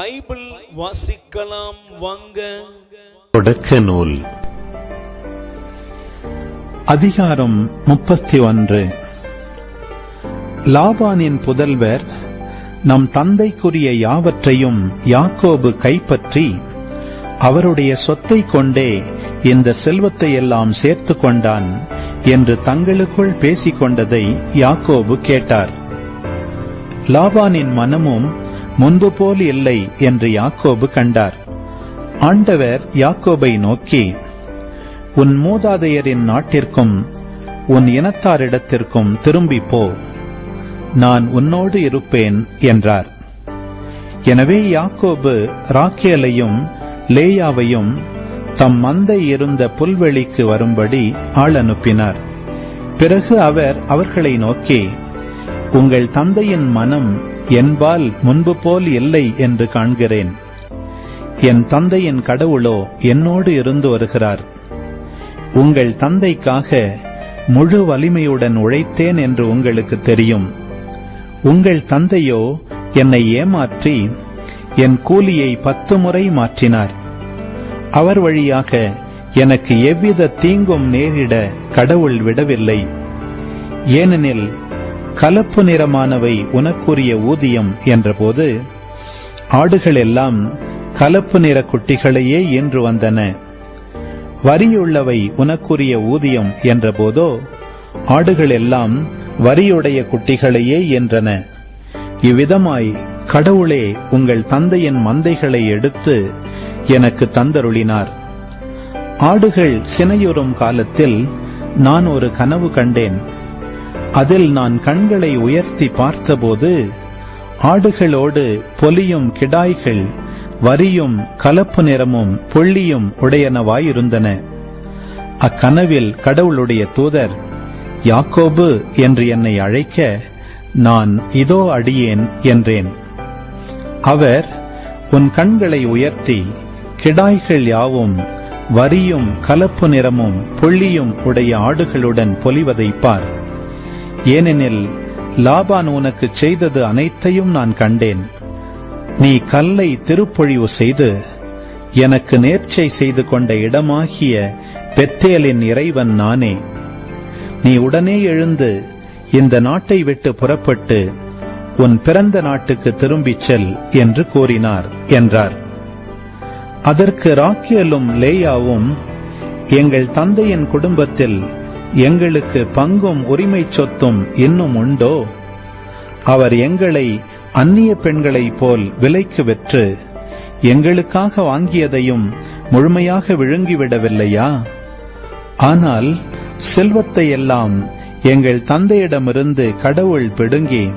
Bible வாசிக்கலாம் வாங்க. தொடக்க நூல் அதிகாரம் முப்பத்தி ஒன்று லாபானின் புதல்வர் நம் தந்தைக்குரிய யாவற்றையும் யாக்கோபு கைப்பற்றி அவருடைய சொத்தை கொண்டே இந்த செல்வத்தை எல்லாம் சேர்த்து கொண்டான் என்று தங்களுக்குள் பேசிக் கொண்டதை யாக்கோபு கேட்டார். லாபானின் மனமும் முன்பு போல் இல்லை என்று யாக்கோபு கண்டார். ஆண்டவர் யாக்கோபை நோக்கி உன் மூதாதையரின் நாட்டிற்கும் உன் இனத்தாரிடத்திற்கும் திரும்பிப் போ. நான் உன்னோடு இருப்பேன் என்றார். எனவே யாக்கோபு ராக்கேலையும் லேயாவையும் தம் மந்தை இருந்த புல்வெளிக்கு வரும்படி ஆள் அனுப்பினார். பிறகு அவர் அவர்களை நோக்கி உங்கள் தந்தையின் மனம் என்பால் முன்பு போல் இல்லை என்று காண்கிறேன். என் தந்தையின் கடவுளோ என்னோடு இருந்து வருகிறார். உங்கள் தந்தைக்காக முழு வலிமையுடன் உழைத்தேன் என்று உங்களுக்கு தெரியும். உங்கள் தந்தையோ என்னை ஏமாற்றி என் கூலியை பத்து முறை மாற்றினார். அவர் வழியாக எனக்கு எவ்வித தீங்கும் நேரிட கடவுள் விடவில்லை. ஏனெனில் கலப்பு நிறமானவை உனக்குரிய ஊதியம் என்றபோது ஆடுகள் எல்லாம் கலப்பு நிற குட்டிகளையே ஈன்று வந்தன. வரியுள்ளவை உனக்குரிய ஊதியம் என்றபோதோ ஆடுகள் எல்லாம் வரியுடைய குட்டிகளையே என்றன இவ்விதமாய் கடவுளே உங்கள் தந்தையின் மந்தைகளை எடுத்து எனக்கு தந்தருளினார். ஆடுகள் சினையுறும் காலத்தில் நான் ஒரு கனவு கண்டேன். அதில் நான் கண்களை உயர்த்தி பார்த்தபோது ஆடுகளோடு பொலியும் கிடாய்கள் வரியும் கலப்பு நிறமும் பொள்ளியும் உடையனவாயிருந்தன. அக்கனவில் கடவுளுடைய தூதர் யாக்கோபு என்று என்னை அழைக்க நான் இதோ அடியேன் என்றேன். அவர் உன் கண்களை உயர்த்தி கிடாய்கள் யாவும் வரியும் கலப்பு நிறமும் பொள்ளியும் உடைய ஆடுகளுடன் பொலிவதைப் பார். ஏனெனில் லாபான் உனக்கு செய்தது அனைத்தையும் நான் கண்டேன். நீ கல்லை திருப்பொழிவு செய்து எனக்கு நேர்ச்சை செய்து கொண்ட இடமாகிய பெத்தேலின் இறைவன் நானே. நீ உடனே எழுந்து இந்த நாட்டை விட்டு புறப்பட்டு உன் பிறந்த நாட்டுக்கு திரும்பிச் செல் என்று கூறினார் என்றார். அதற்கு ராக்கியலும் லேயாவும் எங்கள் தந்தையின் குடும்பத்தில் எங்களுக்கு பங்கும் உரிமை சொத்தும் இன்னும் உண்டோ? அவர் எங்களை அந்நிய பெண்களைப் போல் விலைக்கு விற்று எங்களுக்காக வாங்கியதையும் முழுமையாக விழுங்கிவிடவில்லையா? ஆனால் செல்வத்தை எல்லாம் எங்கள் தந்தையிடமிருந்து கடவுள் பிடுங்கி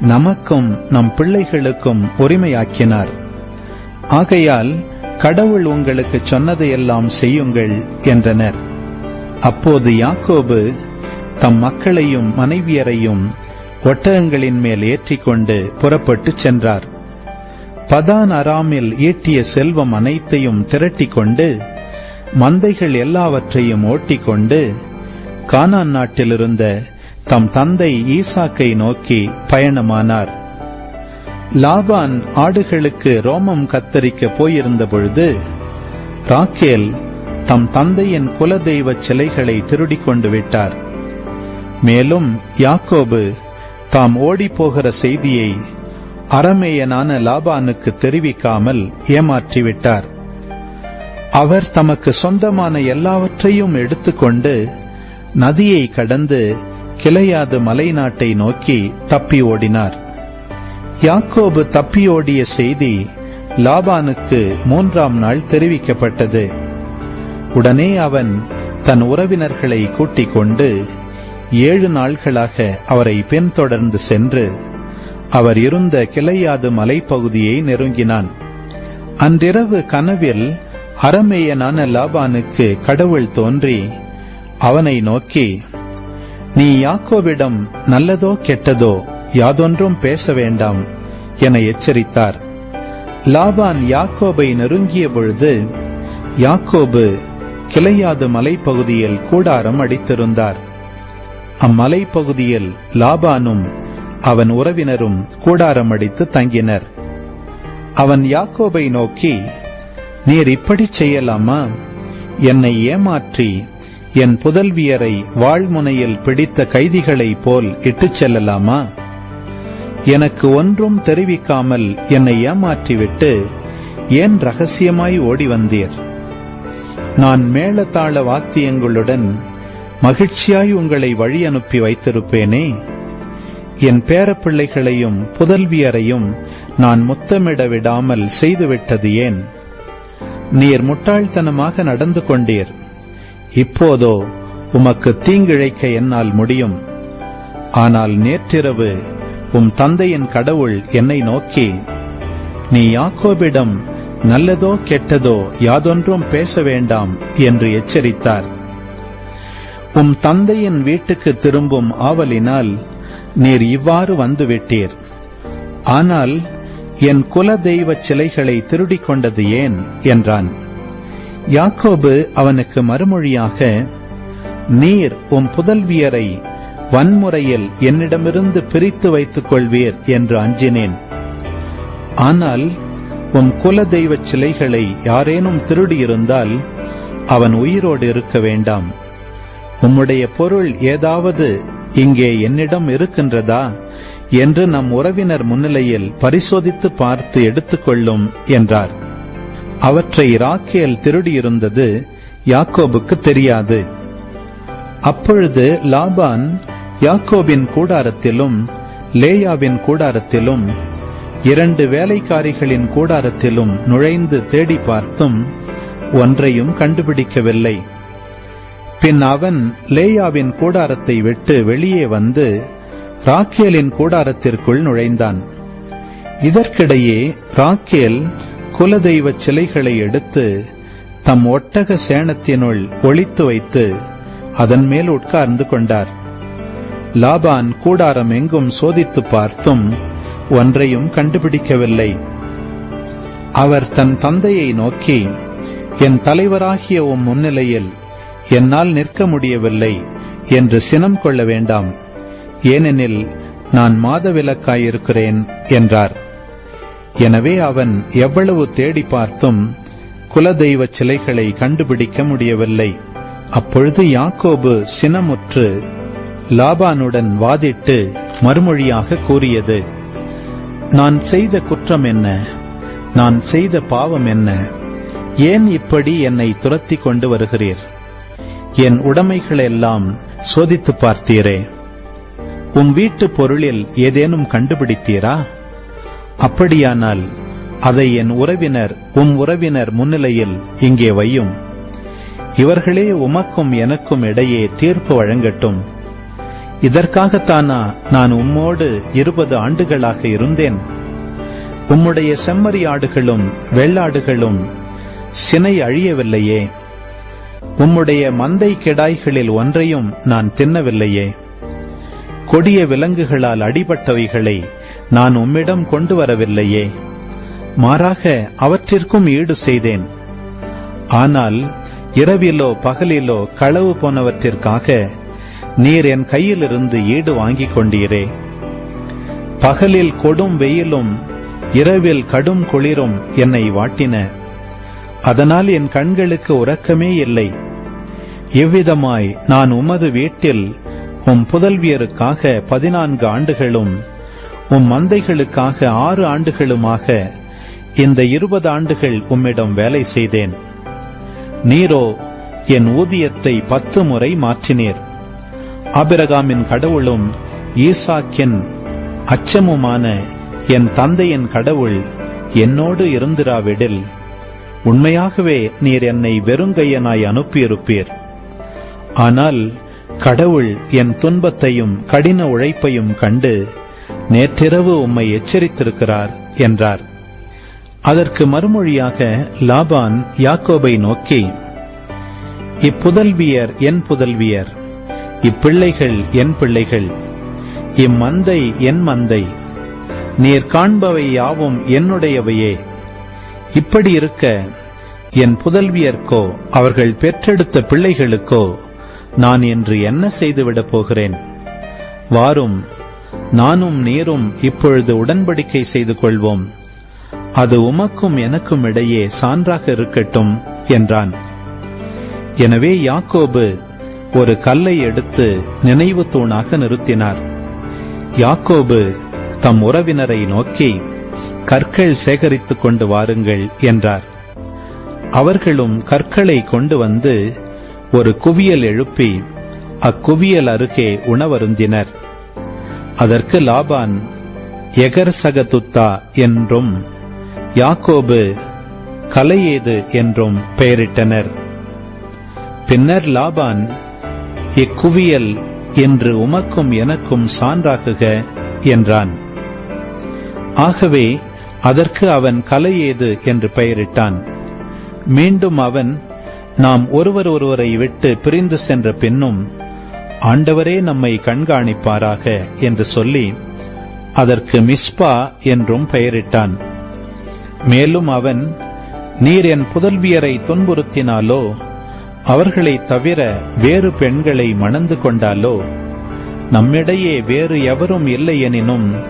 நமக்கும் நம் பிள்ளைகளுக்கும் உரிமையாக்கினார். ஆகையால் கடவுள் உங்களுக்கு சொன்னதையெல்லாம் செய்யுங்கள் என்றனர். அப்போது யாக்கோபு தம் மக்களையும் மனைவியரையும் ஒட்டகங்களின் மேல் ஏற்றிக்கொண்டு புறப்பட்டுச் சென்றார். பதான் அராமில் ஈட்டிய செல்வம் அனைத்தையும் திரட்டிக்கொண்டு மந்தைகள் எல்லாவற்றையும் ஓட்டிக்கொண்டு கானான் நாட்டிலிருந்த தம் தந்தை ஈசாக்கை நோக்கி பயணமானார். லாபான் ஆடுகளுக்கு ரோமம் கத்தரிக்க போயிருந்த பொழுது ராக்கேல் தம் தந்தையின் குலதெய்வ சிலைகளை திருடிக் கொண்டு விட்டார். மேலும் யாக்கோபு தாம் ஓடிப்போகிற செய்தியை அரமேயனான லாபானுக்கு தெரிவிக்காமல் ஏமாற்றிவிட்டார். அவர் தமக்கு சொந்தமான எல்லாவற்றையும் எடுத்துக்கொண்டு நதியை கடந்து கிளையாது மலை நாட்டை நோக்கி தப்பி ஓடினார். யாக்கோபு தப்பியோடிய செய்தி லாபானுக்கு மூன்றாம் நாள் தெரிவிக்கப்பட்டது. உடனே அவன் தன் உறவினர்களை கூட்டிக் கொண்டு ஏழு நாள்களாக அவரை பின்தொடர்ந்து சென்று அவர் இருந்த கிளையாது மலைப்பகுதியை நெருங்கினான். அன்றிரவு கனவில் அரமேயனான லாபானுக்கு கடவுள் தோன்றி அவனை நோக்கி நீ யாக்கோவிடம் நல்லதோ கெட்டதோ யாதொன்றும் பேச வேண்டாம் என எச்சரித்தார். லாபான் யாக்கோபை நெருங்கிய பொழுது யாக்கோபு கிளையாது மலைப்பகுதியில் கூடாரம் அடித்திருந்தார். அம்மலைப்பகுதியில் லாபானும் அவன் உறவினரும் கூடாரம் அடித்து தங்கினர். அவன் யாக்கோபை நோக்கி நீர் இப்படிச் செய்யலாமா? என்னை ஏமாற்றி என் புதல்வியரை வாழ்முனையில் பிடித்த கைதிகளைப் போல் இட்டுச் செல்லலாமா? எனக்கு ஒன்றும் தெரிவிக்காமல் என்னை ஏமாற்றிவிட்டு ஏன் ரகசியமாய் ஓடி வந்தீர் நான் மேளதாள வாத்தியங்களுடன் மகிழ்ச்சியாய் உங்களை வழி அனுப்பி வைத்திருப்பேனே. என் பேரப்பிள்ளைகளையும் புதல்வியரையும் நான் முத்தமிட விடாமல் செய்துவிட்டது ஏன்? நீர் முட்டாள்தனமாக நடந்து கொண்டீர். இப்போதோ உமக்கு தீங்கிழைக்க என்னால் முடியும். ஆனால் நேற்றிரவு உம் தந்தையின் கடவுள் என்னை நோக்கி நீ யாக்கோபிடம் நல்லதோ கெட்டதோ யாதொன்றும் பேச வேண்டாம் என்று எச்சரித்தார். உம் தந்தையின் வீட்டுக்கு திரும்பும் ஆவலினால் நீர் இவ்வாறு வந்துவிட்டீர். ஆனால் என் குல தெய்வ சிலைகளை திருடிக் கொண்டது ஏன்? என்றான். யாக்கோபு அவனுக்கு மறுமொழியாக நீர் உம் புதல்வியரை வன்முறையில் என்னிடமிருந்து பிரித்து வைத்துக் கொள்வீர் என்று அஞ்சினேன். ஆனால் உம் குல தெய்வ சிலைகளை யாரேனும் திருடியிருந்தால் அவன் உயிரோடு இருக்க வேண்டாம். உம்முடைய பொருள் ஏதாவது இங்கே என்னிடம் இருக்கின்றதா என்று நம் உறவினர் முன்னிலையில் பரிசோதித்து பார்த்து எடுத்துக்கொள்ளும் என்றார். அவற்றை ராக்கேல் திருடியிருந்தது யாக்கோபுக்கு தெரியாது. அப்பொழுது லாபான் யாக்கோபின் கூடாரத்திலும் லேயாவின் கூடாரத்திலும் இரண்டு வேலைக்காரிகளின் கூடாரத்திலும் நுழைந்து தேடி பார்த்தும் ஒன்றையும் கண்டுபிடிக்கவில்லை. பின் அவன் லேயாவின் கூடாரத்தை விட்டு வெளியே வந்து ராக்கேலின் கூடாரத்திற்குள் நுழைந்தான். இதற்கிடையே ராக்கேல் குலதெய்வ சிலைகளை எடுத்து தம் ஒட்டக சேணத்தினுள் ஒழித்து வைத்து அதன் மேல் உட்கார்ந்து கொண்டார். லாபான் கூடாரம் எங்கும் சோதித்து பார்த்தும் ஒன்றையும் கண்டுபிடிக்கவில்லை. அவர் தன் தந்தையை நோக்கி என் தலைவராகிய உம் முன்னிலையில் என்னால் நிற்க முடியவில்லை என்று சினம் கொள்ள வேண்டாம். ஏனெனில் நான் மாதவிலக்காயிருக்கிறேன் என்றார். எனவே அவன் எவ்வளவு தேடி பார்த்தும் குலதெய்வ சிலைகளை கண்டுபிடிக்க முடியவில்லை. அப்பொழுது யாக்கோபு சினமுற்று லாபானுடன் வாதிட்டு மறுமொழியாக கூறியது நான் செய்த குற்றம் என்ன? நான் செய்த பாவம் என்ன? ஏன் இப்படி என்னை துரத்தி கொண்டு வருகிறீர்? என் உடைமைகளெல்லாம் சோதித்து பார்த்தீரே. உம் வீட்டு பொருளில் ஏதேனும் கண்டுபிடித்தீரா? அப்படியானால் அதை என் உறவினர் உம் உறவினர் முன்னிலையில் இங்கே வையும். இவர்களே உமக்கும் எனக்கும் இடையே தீர்ப்பு வழங்கட்டும். இதற்காகத்தானா நான் உம்மோடு இருபது ஆண்டுகளாக இருந்தேன். உம்முடைய செம்மறி ஆடுகளும் வெள்ளாடுகளும் சினை அழியவில்லையே. உம்முடைய மந்தை கெடாய்களில் ஒன்றையும் நான் தின்னவில்லையே. கொடிய விலங்குகளால் அடிபட்டவைகளை நான் உம்மிடம் கொண்டு வரவில்லையே மாறாக அவற்றிற்கும் ஈடு செய்தேன். ஆனால் இரவிலோ பகலிலோ களவு போனவற்றிற்காக நீர் என் கையிலிருந்து ஈடு வாங்கிக் கொண்டீரே. பகலில் கொடும் வெயிலும் இரவில் கடும் குளிரும் என்னை வாட்டின. அதனால் என் கண்களுக்கு உறக்கமே இல்லை. இவ்விதமாய் நான் உமது வீட்டில் உம் புதல்வியருக்காக பதினான்கு ஆண்டுகளும் உம் மந்தைகளுக்காக ஆறு ஆண்டுகளுமாக இந்த இருபது ஆண்டுகள் உம்மிடம் வேலை செய்தேன். நீரோ என் ஊதியத்தை பத்து முறை மாற்றினீர். ஆபிரகாமின் கடவுளும் ஈசாக்கின் அச்சமுமான என் தந்தையின் கடவுள் என்னோடு இருந்திராவிடில் உண்மையாகவே நீர் என்னை வெறுங்கையனாய் அனுப்பியிருப்பீர். ஆனால் கடவுள் என் துன்பத்தையும் கடின உழைப்பையும் கண்டு நேற்றிரவு உம்மை எச்சரித்திருக்கிறார் என்றார். அதற்கு மறுமொழியாக லாபான் யாக்கோபை நோக்கி இப்புதல்வியர் என் புதல்வியர். இப்பிள்ளைகள் என் பிள்ளைகள். இம்மந்தை என் மந்தை. நீர் காண்பவை யாவும் என்னுடையவையே. இப்படி இருக்க என் புதல்வியர்க்கோ அவர்கள் பெற்றெடுத்த பிள்ளைகளுக்கோ நான் இன்று என்ன செய்துவிடப் போகிறேன்? வாரும் நானும் நீரும் இப்பொழுது உடன்படிக்கை செய்து கொள்வோம். அது உமக்கும் எனக்கும் இடையே சான்றாக இருக்கட்டும் என்றான். எனவே யாக்கோபு ஒரு கல்லை எடுத்து நினைவு தூணாக நிறுத்தினார். யாக்கோபு தம் உறவினரை நோக்கி கற்கள் சேகரித்துக் கொண்டு வாருங்கள் என்றார். அவர்களும் கற்களை கொண்டு வந்து ஒரு குவியல் எழுப்பி அக்குவியல் அருகே உணவருந்தினர். அதற்கு லாபான் எகர்சகதுத்தா என்றும் யாக்கோபு கலையேது என்றும் பெயரிட்டனர். பின்னர் லாபான் இக்குவியல் என்று உமக்கும் எனக்கும் சான்றாகுக என்றான். ஆகவே அதற்கு அவன் கலையேது என்று பெயரிட்டான். மீண்டும் அவன் நாம் ஒருவர் ஒருவரை விட்டு பிரிந்து சென்ற பின்னும் ஆண்டவரே நம்மை கண்காணிப்பாராக என்று சொல்லி அதற்கு மிஸ்பா என்றும் பெயரிட்டான். மேலும் அவன் நீர் என் புதல்வியரை துன்புறுத்தினாலோ அவர்களை தவிர வேறு பெண்களை மணந்து கொண்டாலோ? நம்மிடையே வேறு எவரும் இல்லையெனினும்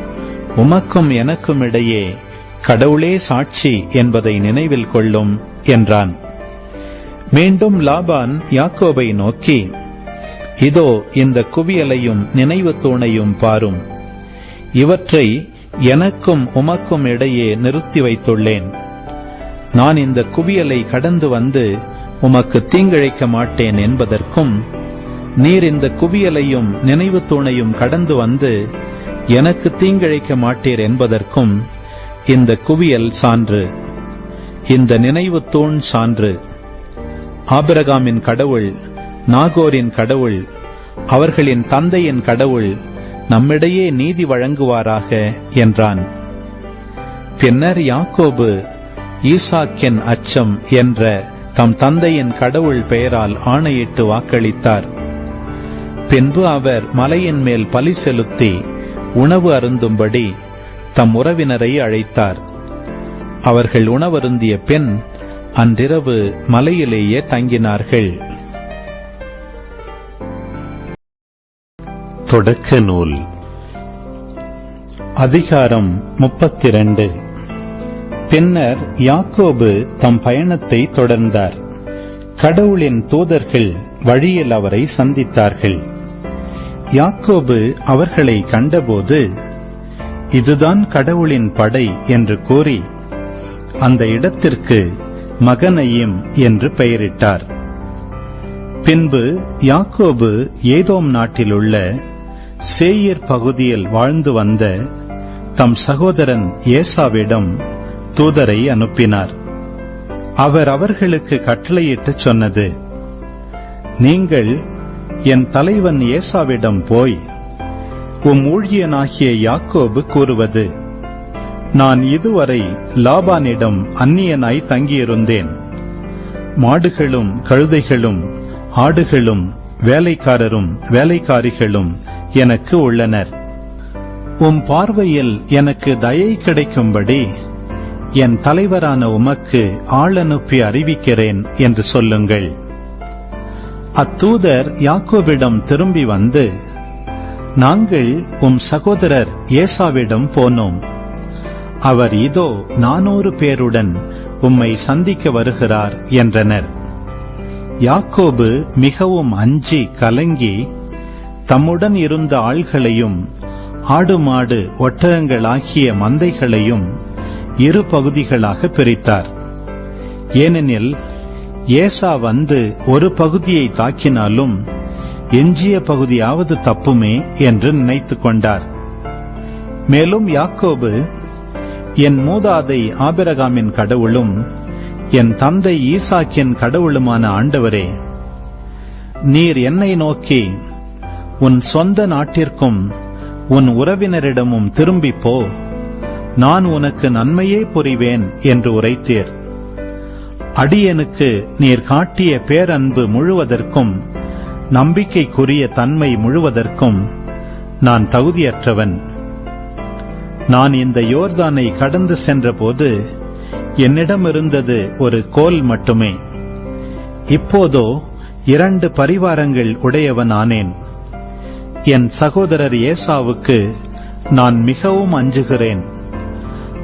உமக்கும் எனக்கும் இடையே கடவுளே சாட்சி என்பதை நினைவில் கொள்ளும் என்றான். மீண்டும் லாபான் யாக்கோபை நோக்கி இதோ இந்த குவியலையும் நினைவு தூணையும் பாரும். இவற்றை எனக்கும் உமக்கும் இடையே நிறுத்தி வைத்துள்ளேன். நான் இந்த குவியலை கடந்து வந்து உமக்கு தீங்கிழைக்க மாட்டேன் என்பதற்கும் நீர் இந்த குவியலையும் நினைவு தூணையும் கடந்து வந்து எனக்கு தீங்கிழைக்க மாட்டீர் என்பதற்கும் இந்த குவியல் சான்று இந்த நினைவு தூண் சான்று. ஆபிரகாமின் கடவுள் நாகோரின் கடவுள் அவர்களின் தந்தையின் கடவுள் நம்மிடையே நீதி வழங்குவாராக என்றான். பின்னர் யாக்கோபு ஈசாக்கின் அச்சம் என்ற தம் தந்தையின் கடவுள் பெயரால் ஆணையிட்டு வாக்களித்தார். பின்பு அவர் மலையின் மேல் பலி செலுத்தி உணவு அருந்தும்படி தம் உறவினரை அழைத்தார். அவர்கள் உணவருந்திய பின் அன்றிரவு மலையிலேயே தங்கினார்கள். தொடக்க நூல். அதிகாரம் முப்பத்திரண்டு. பின்னர் யாக்கோபு தம் பயணத்தை தொடர்ந்தார். கடவுளின் தூதர்கள் வழியில் அவரை சந்தித்தார்கள். யாக்கோபு அவர்களை கண்டபோது இதுதான் கடவுளின் படை என்று கூறி அந்த இடத்திற்கு மகனையும் என்று பெயரிட்டார். பின்பு யாக்கோபு ஏதோம் நாட்டிலுள்ள சேயர் பகுதியில் வாழ்ந்து வந்த தம் சகோதரன் ஏசாவிடம் தூதரை அனுப்பினார். அவர் அவர்களுக்கு கட்டளையிட்டு சொன்னது நீங்கள் என் தலைவன் ஏசாவிடம் போய் உம் ஊழியனாகிய யாக்கோபு கூறுவது நான் இதுவரை லாபானிடம் அந்நியனாய் தங்கியிருந்தேன். மாடுகளும் கழுதைகளும் ஆடுகளும் வேலைக்காரரும் வேலைக்காரிகளும் எனக்கு உள்ளனர். உம் பார்வையில் எனக்கு தயை கிடைக்கும்படி என் தலைவரான உமக்கு ஆள் அனுப்பி அறிவிக்கிறேன் என்று சொல்லுங்கள். அத்தூதர் யாக்கோவிடம் திரும்பி வந்து நாங்கள் உம் சகோதரர் ஏசாவிடம் போனோம். அவர் இதோ நானூறு பேருடன் உம்மை சந்திக்க வருகிறார் என்றனர். யாக்கோபு மிகவும் அஞ்சி கலங்கி தம்முடன் இருந்த ஆள்களையும் ஆடு மாடு ஒட்டகங்களாகிய மந்தைகளையும் இரு பகுதிகளாக பிரித்தார். ஏனெனில் ஏசா வந்து ஒரு பகுதியை தாக்கினாலும் எஞ்சிய பகுதியாவது தப்புமே என்று நினைத்துக் கொண்டார். மேலும் யாக்கோபு என் மூதாதை ஆபிரகாமின் கடவுளும் என் தந்தை ஈசாக்கின் கடவுளுமான ஆண்டவரே நீர் என்னை நோக்கி உன் சொந்த நாட்டிற்கும் உன் உறவினரிடமும் திரும்பிப் போ. நான் உனக்கு நன்மையே புரிவேன் என்று உரைத்தீர். அடியனுக்கு நீர் காட்டிய பேரன்பு முழுவதற்கும் நம்பிக்கைக்குரிய தன்மை முழுவதற்கும் நான் தகுதியற்றவன். நான் இந்த யோர்தானை கடந்து சென்றபோது என்னிடம் இருந்தது ஒரு கோல் மட்டுமே. இப்போதோ இரண்டு பரிவாரங்கள் உடையவன் ஆனேன் என் சகோதரர் ஏசாவுக்கு நான் மிகவும் அஞ்சுகிறேன்.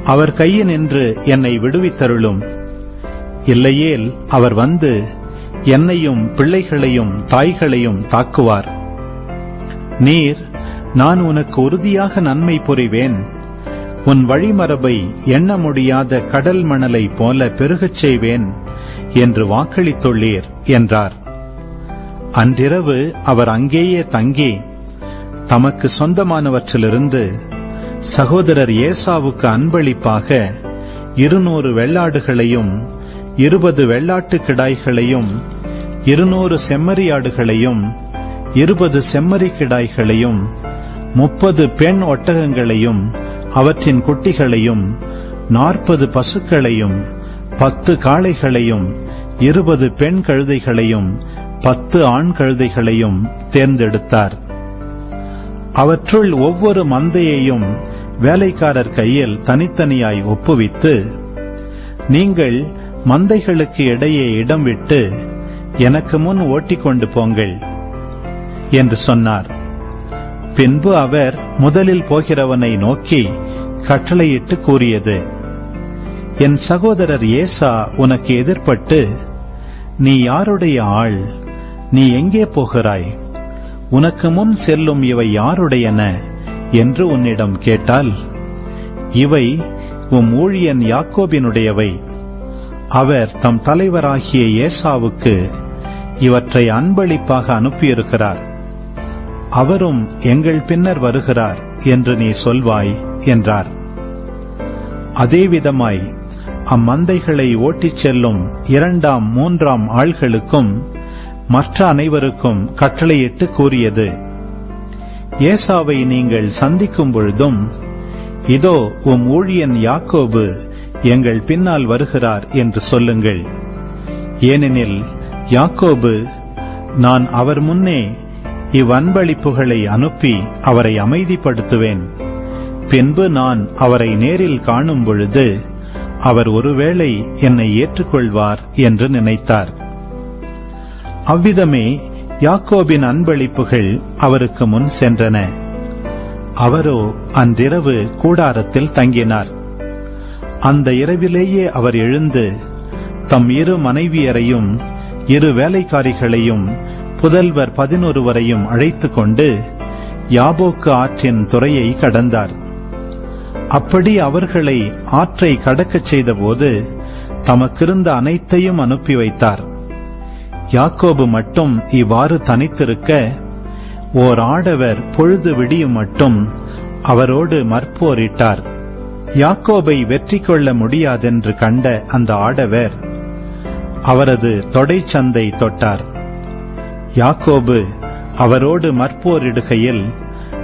அவர் கையில் நின்று என்னை விடுவித்தருளும். இல்லையேல் அவர் வந்து என்னையும் பிள்ளைகளையும் தாய்களையும் தாக்குவார். நீர் நான் உனக்கு உறுதியாக நன்மை புரிவேன். உன் வழிமரபை எண்ண முடியாத கடல் மணலைப் போல பெருகச் செய்வேன் என்று வாக்களித்துள்ளீர் என்றார். அன்றிரவு அவர் அங்கேயே தங்கி தமக்கு சொந்தமானவற்றிலிருந்து சகோதரர் ஏசாவுக்கு அன்பளிப்பாக இருநூறு வெள்ளாடுகளையும் இருபது வெள்ளாட்டு கிடாய்களையும் இருநூறு செம்மறியாடுகளையும் இருபது செம்மறி கிடாய்களையும் முப்பது பெண் ஒட்டகங்களையும் அவற்றின் குட்டிகளையும் நாற்பது பசுக்களையும் பத்து காளைகளையும் இருபது பெண் கழுதைகளையும் பத்து ஆண் கழுதைகளையும் தேர்ந்தெடுத்தார். அவற்றுள் ஒவ்வொரு மந்தையையும் வேலைக்காரர் கையில் தனித்தனியாய் ஒப்புவித்து நீங்கள் மந்தைகளுக்கு இடையே இடம் விட்டு எனக்கு முன் ஓட்டிக்கொண்டு போங்கள் என்று சொன்னார். பின்பு அவர் முதலில் போகிறவனை நோக்கி கட்டளையிட்டு கூறியது என் சகோதரர் ஏசா உனக்கு எதிர்ப்பட்டு நீ யாருடைய ஆள்? நீ எங்கே போகிறாய்? உனக்கு முன் செல்லும் இவை யாருடையன? என்று உன்னிடம் கேட்டால் இவை உம் ஊழியன் யாக்கோபினுடையவை. அவர் தம் தலைவராகிய ஏசாவுக்கு இவற்றை அன்பளிப்பாக அனுப்பியிருக்கிறார். அவரும் எங்கள் பின்னர் வருகிறார் என்று நீ சொல்வாய் என்றார். அதேவிதமாய் அம்மந்தைகளை ஓட்டிச் செல்லும் இரண்டாம் மூன்றாம் ஆள்களுக்கும் மற்ற அனைவருக்கும் கட்டளையிட்டு கூறியது. ஏசாவை நீங்கள் சந்திக்கும் பொழுதும் இதோ உம் ஊழியன் யாக்கோபு எங்கள் பின்னால் வருகிறார் என்று சொல்லுங்கள். ஏனெனில் யாக்கோபு நான் அவர் முன்னே இவ்வன்பளிப்புகளை அனுப்பி அவரை அமைதிப்படுத்துவேன். பின்பு நான் அவரை நேரில் காணும் பொழுது அவர் ஒருவேளை என்னை ஏற்றுக்கொள்வார் என்று நினைத்தார். அவ்விதமே யாக்கோபின் அன்பளிப்புகள் அவருக்கு முன் சென்றன. அவரோ அன்றிரவு கூடாரத்தில் தங்கினார். அந்த இரவிலேயே அவர் எழுந்து தம் இரு மனைவியரையும் இரு வேலைக்காரிகளையும் புதல்வர் பதினொருவரையும் அழைத்துக் கொண்டு யாபோக்கு ஆற்றின் துறையை கடந்தார். அப்படி அவர்களை ஆற்றை கடக்கச் செய்தபோது தமக்கிருந்த அனைத்தையும் அனுப்பி வைத்தார். யாக்கோபு மட்டும் இவ்வாறு தனித்திருக்க ஓர் ஆடவர் பொழுது விடியும் மட்டும் அவரோடு மற்போரிட்டார். யாக்கோபை வெற்றி கொள்ள முடியாதென்று கண்ட அந்த ஆடவர் அவரது தொடைச்சந்தை தொட்டார். யாக்கோபு அவரோடு மற்போரிடுகையில்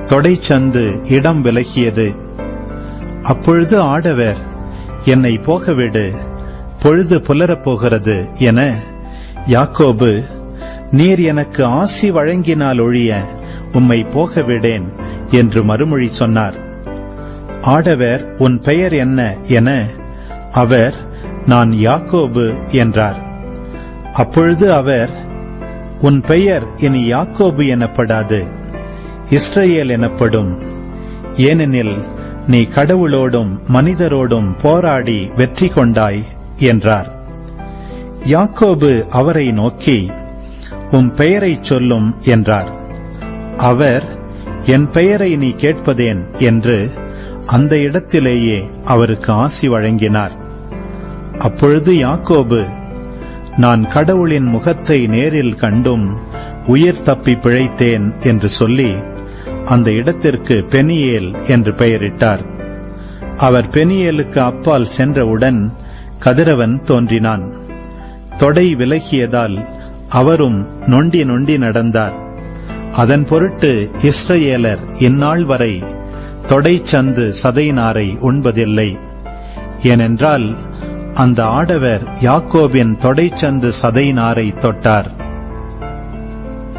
தொடைச்சந்து இடம் விலகியது. அப்பொழுது ஆடவர் என்னை போகவிடு பொழுது புலரப் போகிறது என யாக்கோபு நீர் எனக்கு ஆசி வழங்கினால் ஒழிய உம்மை போகவிடேன் என்று மறுமொழி சொன்னார். ஆடவர் உன் பெயர் என்ன? என அவர் நான் யாக்கோபு என்றார். அப்பொழுது அவர் உன் பெயர் இனி யாக்கோபு எனப்படாது இஸ்ரேல் எனப்படும். ஏனெனில் நீ கடவுளோடும் மனிதரோடும் போராடி வெற்றி கொண்டாய் என்றார். யாக்கோபு அவரை நோக்கி உம் பெயரைச் சொல்லும் என்றார். அவர் என் பெயரை நீ கேட்பதேன் என்று அந்த இடத்திலேயே அவருக்கு ஆசி வழங்கினார். அப்பொழுது யாக்கோபு நான் கடவுளின் முகத்தை நேரில் கண்டும் உயிர் தப்பி பிழைத்தேன் என்று சொல்லி அந்த இடத்திற்கு பெனியேல் என்று பெயரிட்டார். அவர் பெனியேலுக்கு அப்பால் சென்றவுடன் கதிரவன் தோன்றினான். தொடை விலகியதால் அவரும் நொண்டி நொண்டி நடந்தார். அதன் பொருட்டு இஸ்ரேலர் இந்நாள் வரை தொடைச்சந்து சதையினாரை உண்பதில்லை. ஏனென்றால் அந்த ஆடவர் யாக்கோபின் தொடைச்சந்து சதையினாரை தொட்டார்.